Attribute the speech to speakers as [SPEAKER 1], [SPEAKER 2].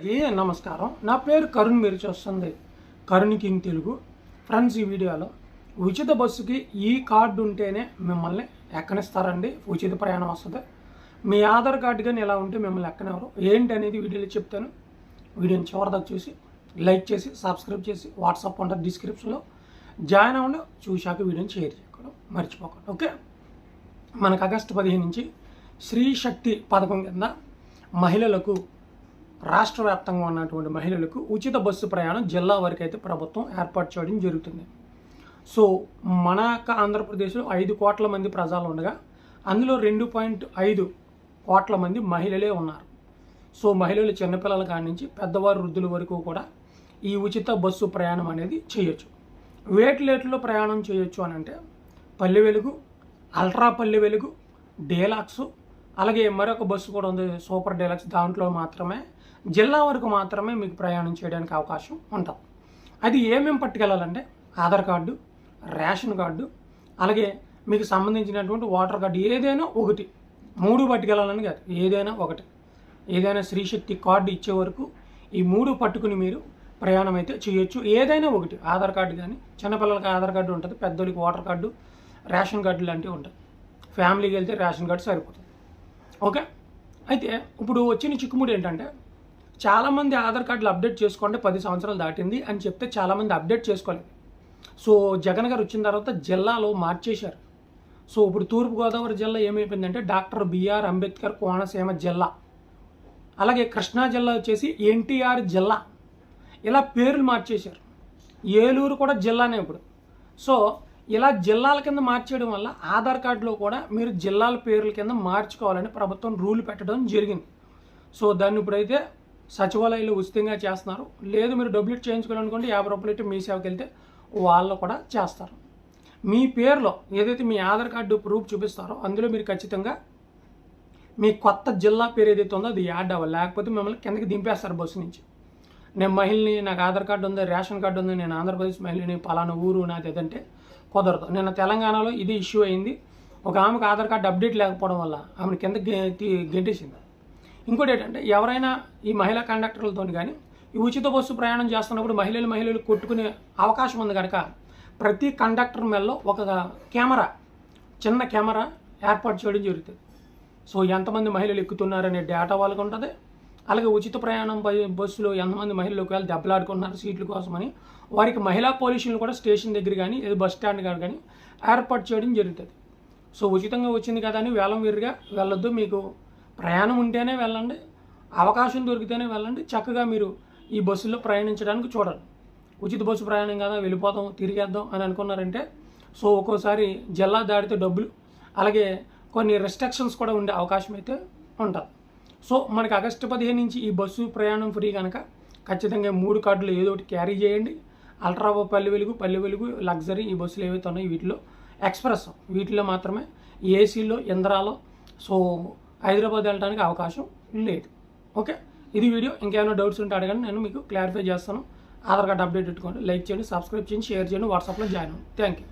[SPEAKER 1] అందరికీ నమస్కారం. నా పేరు కరుణ్ మీరు చూస్తుంది కరుణ్ కింగ్ తెలుగు. ఫ్రెండ్స్ ఈ వీడియోలో ఉచిత బస్సుకి ఈ కార్డు ఉంటేనే మిమ్మల్ని ఎక్కనిస్తారండి? ఉచిత ప్రయాణం వస్తుంది. మీ ఆధార్ కార్డు కానీ ఎలా ఉంటే మిమ్మల్ని ఎక్కనెవరు ఏంటి అనేది వీడియోలో చెప్తాను. వీడియోని చివరిదాకా చూసి లైక్ చేసి సబ్స్క్రైబ్ చేసి వాట్సాప్ ఉంటుంది డిస్క్రిప్షన్లో జాయిన్ అవ్వండి. చూశాక వీడియోని షేర్ చేయడం మర్చిపోకండి. ఓకే? మనకు ఆగస్టు పదిహేను నుంచి స్త్రీ శక్తి పథకం కింద మహిళలకు రాష్ట్ర వ్యాప్తంగా ఉన్నటువంటి మహిళలకు ఉచిత బస్సు ప్రయాణం జిల్లా వరకు అయితే ప్రభుత్వం ఏర్పాటు చేయడం జరుగుతుంది. సో మన యొక్క ఆంధ్రప్రదేశ్లో ఐదు కోట్ల మంది ప్రజలు ఉండగా అందులో రెండు పాయింట్ ఐదు కోట్ల మంది మహిళలే ఉన్నారు. సో మహిళలు చిన్నపిల్లల కాడి నుంచి పెద్దవారు వృద్ధుల వరకు కూడా ఈ ఉచిత బస్సు ప్రయాణం అనేది చేయొచ్చు. వేటి లేట్లో ప్రయాణం చేయొచ్చు అని అంటే పల్లె వెలుగు అల్ట్రా పల్లె వెలుగు డేలాక్సు అలాగే మరొక బస్సు కూడా ఉంది సూపర్ డీలక్స్. దాంట్లో మాత్రమే జిల్లా వరకు మాత్రమే మీకు ప్రయాణం చేయడానికి అవకాశం ఉంటుంది అది ఏమేమి పట్టుకెళ్ళాలంటే ఆధార్ కార్డు రేషన్ కార్డు అలాగే మీకు సంబంధించినటువంటి వాటర్ కార్డు ఏదైనా ఒకటి. మూడు పట్టుకెళ్ళాలని కాదు ఏదైనా ఒకటి. ఏదైనా శ్రీశక్తి కార్డు ఇచ్చే వరకు ఈ మూడు పట్టుకుని మీరు ప్రయాణం అయితే చేయొచ్చు. ఏదైనా ఒకటి ఆధార్ కార్డు కానీ చిన్నపిల్లలకి ఆధార్ కార్డు ఉంటుంది పెద్దోళ్ళకి వాటర్ కార్డు రేషన్ కార్డు లాంటివి ఉంటాయి. ఫ్యామిలీకి వెళ్తే రేషన్ కార్డు సరిపోతుంది. ఓకే? అయితే ఇప్పుడు వచ్చిన చిక్కుముడి ఏంటంటే చాలామంది ఆధార్ కార్డులు అప్డేట్ చేసుకోండి పది సంవత్సరాలు దాటింది అని చెప్తే చాలామంది అప్డేట్ చేసుకోలేదు. సో జగన్ గారు వచ్చిన తర్వాత జిల్లాలో మార్చేశారు. సో ఇప్పుడు తూర్పుగోదావరి జిల్లా ఏమైపోయిందంటే డాక్టర్ బిఆర్ అంబేద్కర్ కోనసీమ జిల్లా అలాగే కృష్ణా జిల్లా వచ్చేసి ఎన్టీఆర్ జిల్లా. ఇలా పేర్లు మార్చేశారు. ఏలూరు కూడా జిల్లానే ఇప్పుడు. సో ఇలా జిల్లాల కింద మార్చేయడం వల్ల ఆధార్ కార్డులో కూడా మీరు జిల్లాల పేర్ల కింద మార్చుకోవాలని ప్రభుత్వం రూల్ పెట్టడం జరిగింది. సో దాన్ని ఇప్పుడైతే సచివాలయంలో ఉచితంగా చేస్తున్నారు. లేదు మీరు డబ్బులు చేయించుకోవాలనుకుంటే యాభై రూపాయలు అయితే మీ సేవకి వెళ్తే వాళ్ళు కూడా చేస్తారు. మీ పేరులో ఏదైతే మీ ఆధార్ కార్డు ప్రూఫ్ చూపిస్తారో అందులో మీరు ఖచ్చితంగా మీ కొత్త జిల్లా పేరు ఏదైతే ఉందో అది యాడ్ అవ్వాలి. లేకపోతే మిమ్మల్ని కిందకి దింపేస్తారు బస్సు నుంచి. నేను మహిళని నాకు ఆధార్ కార్డు ఉంది రేషన్ కార్డు ఉంది నేను ఆంధ్రప్రదేశ్ మహిళని పలానా ఊరు నాది ఏదంటే కుదరదు. నిన్న తెలంగాణలో ఇది ఇష్యూ అయింది. ఒక ఆమెకు ఆధార్ కార్డు అప్డేట్ లేకపోవడం వల్ల ఆమెను కింద గెంటేసింది. ఇంకోటి ఏంటంటే ఎవరైనా ఈ మహిళా కండక్టర్లతో కానీ ఈ ఉచిత బస్సు ప్రయాణం చేస్తున్నప్పుడు మహిళలు మహిళలు కొట్టుకునే అవకాశం ఉంది కనుక ప్రతి కండక్టర్ మెల్లో ఒక కెమెరా చిన్న కెమెరా ఏర్పాటు చేయడం జరుగుతుంది. సో ఎంతమంది మహిళలు ఎక్కుతున్నారనే డేటా వాళ్ళకు ఉంటుంది అలాగే ఉచిత ప్రయాణం బస్సులో ఎంతమంది మహిళలు ఒకవేళ దెబ్బలాడుకున్నారు సీట్ల కోసమని. వారికి మహిళా పోలీసులు కూడా స్టేషన్ దగ్గర కానీ లేదా బస్ స్టాండ్ కాదు కానీ ఏర్పాటు చేయడం జరుగుతుంది. సో ఉచితంగా వచ్చింది కదా అని వేలం వీరుగా వెళ్ళొద్దు. మీకు ప్రయాణం ఉంటేనే వెళ్ళండి. అవకాశం దొరికితేనే వెళ్ళండి. చక్కగా మీరు ఈ బస్సులో ప్రయాణించడానికి చూడండి. ఉచిత బస్సు ప్రయాణం కదా వెళ్ళిపోతాం తిరిగేద్దాం అని అనుకున్నారంటే సో ఒక్కోసారి జిల్లా దాడితే డబ్బులు అలాగే కొన్ని రెస్ట్రిక్షన్స్ కూడా ఉండే అవకాశం అయితే ఉంటుంది. సో మనకి ఆగస్టు పదిహేను నుంచి ఈ బస్సు ప్రయాణం ఫ్రీ కనుక ఖచ్చితంగా మూడు కార్డులు ఏదో ఒకటి క్యారీ చేయండి. అల్ట్రా పల్లె వెలుగు పల్లె వెలుగు లగ్జరీ ఈ బస్సులు ఏవైతే ఉన్నాయో వీటిలో ఎక్స్ప్రెస్ వీటిలో మాత్రమే ఏసీలో ఇంద్రాలో సో హైదరాబాద్ వెళ్ళడానికి అవకాశం లేదు. ఓకే? ఇది వీడియో. ఇంకేమైనా డౌట్స్ ఉంటే అడగండి. నేను మీకు క్లారిఫై చేస్తాను. ఆధార్ కార్డ్ అప్డేట్ పెట్టుకోండి. లైక్ చేయండి సబ్స్క్రైబ్ చేయండి షేర్ చేయండి వాట్సాప్లో జాయిన్ అవ్వండి. Thank you